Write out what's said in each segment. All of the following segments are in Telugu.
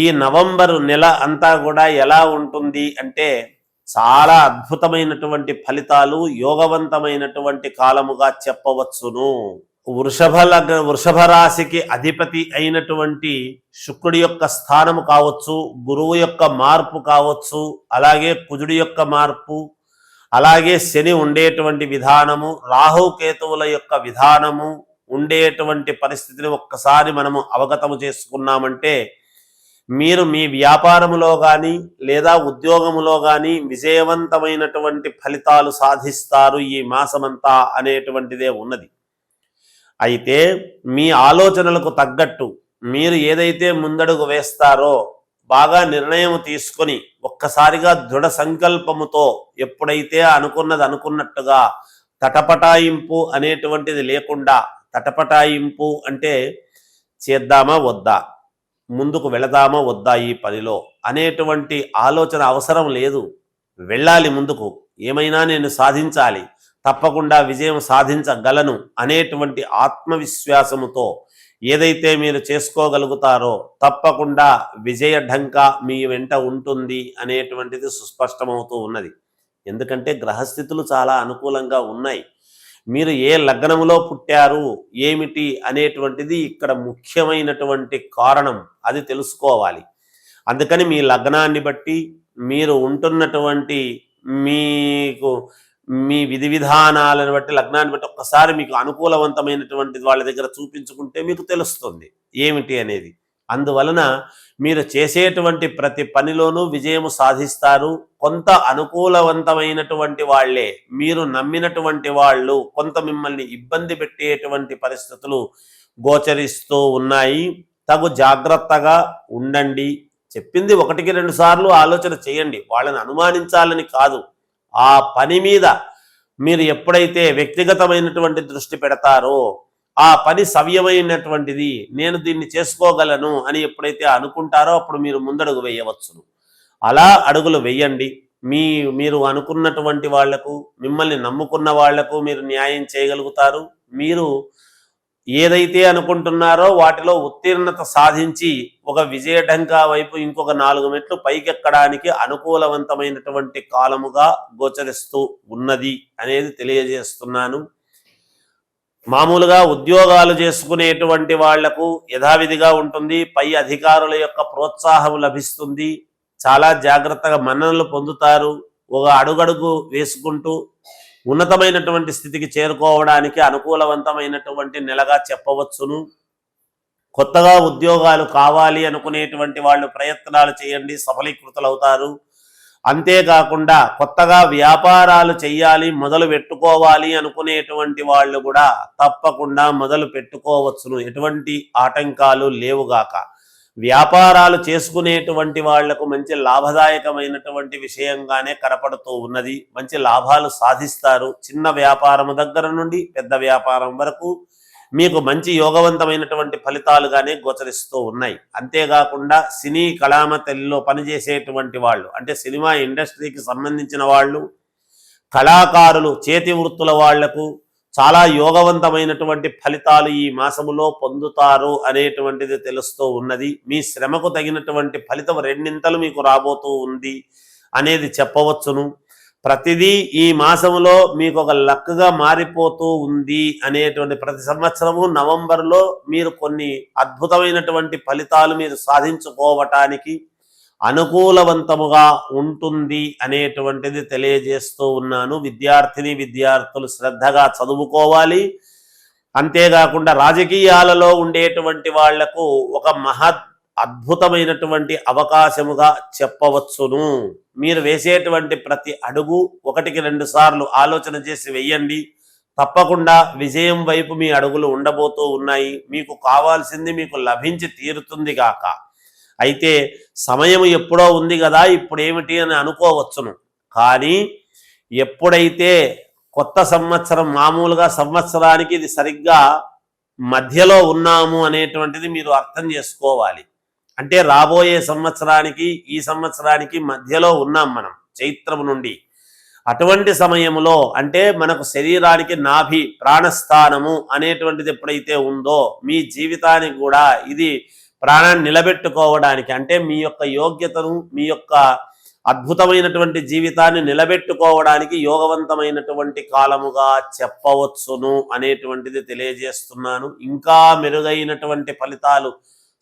ఈ నవంబరు నెల అంతా కూడా ఎలా ఉంటుంది అంటే చాలా అద్భుతమైనటువంటి ఫలితాలు యోగవంతమైనటువంటి కాలముగా చెప్పవచ్చును. వృషభ లగ్న వృషభ రాశికి అధిపతి అయినటువంటి శుక్రుడి యొక్క స్థానము కావచ్చు గురువు యొక్క మార్పు కావచ్చు అలాగే కుజుడి యొక్క మార్పు అలాగే శని ఉండేటువంటి విధానము రాహుకేతువుల యొక్క విధానము ఉండేటువంటి పరిస్థితిని ఒక్కసారి మనము అవగతము చేసుకున్నామంటే మీరు మీ వ్యాపారములో కానీ లేదా ఉద్యోగములో కానీ విజయవంతమైనటువంటి ఫలితాలు సాధిస్తారు ఈ మాసమంతా అనేటువంటిదే ఉన్నది. అయితే మీ ఆలోచనలకు తగ్గట్టు మీరు ఏదైతే ముందడుగు వేస్తారో బాగా నిర్ణయం తీసుకొని ఒక్కసారిగా దృఢ సంకల్పముతో ఎప్పుడైతే అనుకున్నది అనుకున్నట్టుగా తటపటాయింపు అనేటువంటిది లేకుండా తటపటాయింపు అంటే చేద్దామా వద్దా? ముందుకు వెళదామా వద్దా ఈ పనిలో? అనేటువంటి ఆలోచన అవసరం లేదు. వెళ్ళాలి ముందుకు. ఏమైనా నేను సాధించాలి. తప్పకుండా విజయం సాధించగలను అనేటువంటి ఆత్మవిశ్వాసముతో ఏదైతే మీరు చేసుకోగలుగుతారో తప్పకుండా విజయ ఢంక మీ వెంట ఉంటుంది అనేటువంటిది సుస్పష్టమవుతూ ఉన్నది. ఎందుకంటే గ్రహస్థితులు చాలా అనుకూలంగా ఉన్నాయి. మీరు ఏ లగ్నములో పుట్టారు ఏమిటి అనేటువంటిది ఇక్కడ ముఖ్యమైనటువంటి కారణం. అది తెలుసుకోవాలి. అందుకని మీ లగ్నాన్ని బట్టి మీరు ఉంటున్నటువంటి మీకు మీ విధి విధానాలను బట్టి లగ్నాన్ని బట్టి ఒక్కసారి మీకు అనుకూలవంతమైనటువంటి వాళ్ళ దగ్గర చూపించుకుంటే మీకు తెలుస్తుంది. ఏమిటి అనేది. అందువలన మీరు చేసేటువంటి ప్రతి పనిలోనూ విజయము సాధిస్తారు. కొంత అనుకూలవంతమైనటువంటి వాళ్ళే. మీరు నమ్మినటువంటి వాళ్ళు కొంత మిమ్మల్ని ఇబ్బంది పెట్టేటువంటి పరిస్థితులు గోచరిస్తూ ఉన్నాయి. తగు జాగ్రత్తగా ఉండండి. చెప్పింది ఒకటికి రెండు సార్లు ఆలోచన చేయండి. వాళ్ళని అనుమానించాలని కాదు. ఆ పని మీద మీరు ఎప్పుడైతే వ్యక్తిగతమైనటువంటి దృష్టి పెడతారో ఆ పని సవ్యమైనటువంటిది నేను దీన్ని చేసుకోగలను అని ఎప్పుడైతే అనుకుంటారో అప్పుడు మీరు ముందడుగు వేయవచ్చును. అలా అడుగులు వేయండి. మీ మీరు అనుకున్నటువంటి వాళ్ళకు మిమ్మల్ని నమ్ముకున్న వాళ్ళకు మీరు న్యాయం చేయగలుగుతారు. మీరు ఏదైతే అనుకుంటున్నారో వాటిలో ఉత్తీర్ణత సాధించి ఒక విజయఢంకా వైపు ఇంకొక నాలుగు మెట్లు పైకెక్కడానికి అనుకూలవంతమైనటువంటి కాలముగా గోచరిస్తూ ఉన్నది అనేది తెలియజేస్తున్నాను. మామూలుగా ఉద్యోగాలు చేసుకునేటువంటి వాళ్ళకు యథావిధిగా ఉంటుంది. పై అధికారుల యొక్క ప్రోత్సాహం లభిస్తుంది. చాలా జాగ్రత్తగా మన్ననలు పొందుతారు. ఒక అడుగడుగు వేసుకుంటూ ఉన్నతమైనటువంటి స్థితికి చేరుకోవడానికి అనుకూలవంతమైనటువంటి నెలగా చెప్పవచ్చును. కొత్తగా ఉద్యోగాలు కావాలి అనుకునేటువంటి వాళ్ళు ప్రయత్నాలు చేయండి. సఫలీకృతులవుతారు. అంతేకాకుండా కొత్తగా వ్యాపారాలు చెయ్యాలి మొదలు పెట్టుకోవాలి అనుకునేటువంటి వాళ్ళు కూడా తప్పకుండా మొదలు పెట్టుకోవచ్చును. ఎటువంటి ఆటంకాలు లేవుగాక వ్యాపారాలు చేసుకునేటువంటి వాళ్ళకు మంచి లాభదాయకమైనటువంటి విషయంగానే కనపడుతూ ఉన్నది. మంచి లాభాలు సాధిస్తారు. చిన్న వ్యాపారం దగ్గర నుండి పెద్ద వ్యాపారం వరకు మీకు మంచి యోగవంతమైనటువంటి ఫలితాలుగానే గోచరిస్తూ ఉన్నాయి. అంతేకాకుండా సినీ కళామ తల్లిలో పనిచేసేటువంటి వాళ్ళు అంటే సినిమా ఇండస్ట్రీకి సంబంధించిన వాళ్ళు కళాకారులు చేతి వృత్తుల వాళ్ళకు చాలా యోగవంతమైనటువంటి ఫలితాలు ఈ మాసములో పొందుతారు అనేటువంటిది తెలుస్తూ ఉన్నది. మీ శ్రమకు తగినటువంటి ఫలితం రెండింతలు మీకు రాబోతూ ఉంది అనేది చెప్పవచ్చును. ప్రతిదీ ఈ మాసంలో మీకు ఒక లక్కగా మారిపోతూ ఉంది అనేటువంటి ప్రతి సంవత్సరము నవంబర్లో మీరు కొన్ని అద్భుతమైనటువంటి ఫలితాలు మీరు సాధించుకోవటానికి అనుకూలవంతముగా ఉంటుంది అనేటువంటిది తెలియజేస్తూ ఉన్నాను. విద్యార్థిని విద్యార్థులు శ్రద్ధగా చదువుకోవాలి. అంతేకాకుండా రాజకీయాలలో ఉండేటువంటి వాళ్ళకు ఒక మహత్ అద్భుతమైనటువంటి అవకాశముగా చెప్పవచ్చును. మీరు వేసేటువంటి ప్రతి అడుగు ఒకటికి రెండు సార్లు ఆలోచన చేసి వెయ్యండి తప్పకుండా విజయం వైపు మీ అడుగులు ఉండబోతూ ఉన్నాయి. మీకు కావాల్సింది మీకు లభించి తీరుతుంది గాక. అయితే సమయం ఎప్పుడో ఉంది కదా ఇప్పుడు ఏమిటి అని అనుకోవచ్చును. కానీ ఎప్పుడైతే కొత్త సంవత్సరం మామూలుగా సంవత్సరానికి ఇది సరిగ్గా మధ్యలో ఉన్నాము అనేటువంటిది మీరు అర్థం చేసుకోవాలి. అంటే రాబోయే సంవత్సరానికి ఈ సంవత్సరానికి మధ్యలో ఉన్నాం మనం చైత్రం నుండి. అటువంటి సమయంలో అంటే మనకు శరీరానికి నాభి ప్రాణస్థానము అనేటువంటిది ఎప్పుడైతే ఉందో మీ జీవితానికి కూడా ఇది ప్రాణాన్ని నిలబెట్టుకోవడానికి అంటే మీ యొక్క యోగ్యతను మీ యొక్క అద్భుతమైనటువంటి జీవితాన్ని నిలబెట్టుకోవడానికి యోగవంతమైనటువంటి కాలముగా చెప్పవచ్చును అనేటువంటిది తెలియజేస్తున్నాను. ఇంకా మెరుగైనటువంటి ఫలితాలు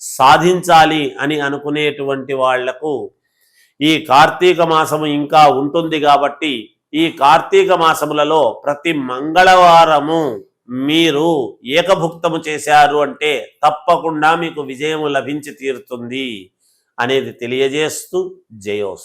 సాధించాలి అని అనుకునేటువంటి వాళ్ళకు ఈ కార్తీక మాసము ఇంకా ఉంటుంది కాబట్టి ఈ కార్తీక మాసములలో ప్రతి మంగళవారము మీరు ఏకభుక్తము చేశారు అంటే తప్పకుండా మీకు విజయము లభించి తీరుతుంది అనేది తెలియజేస్తూ జయోస్తు.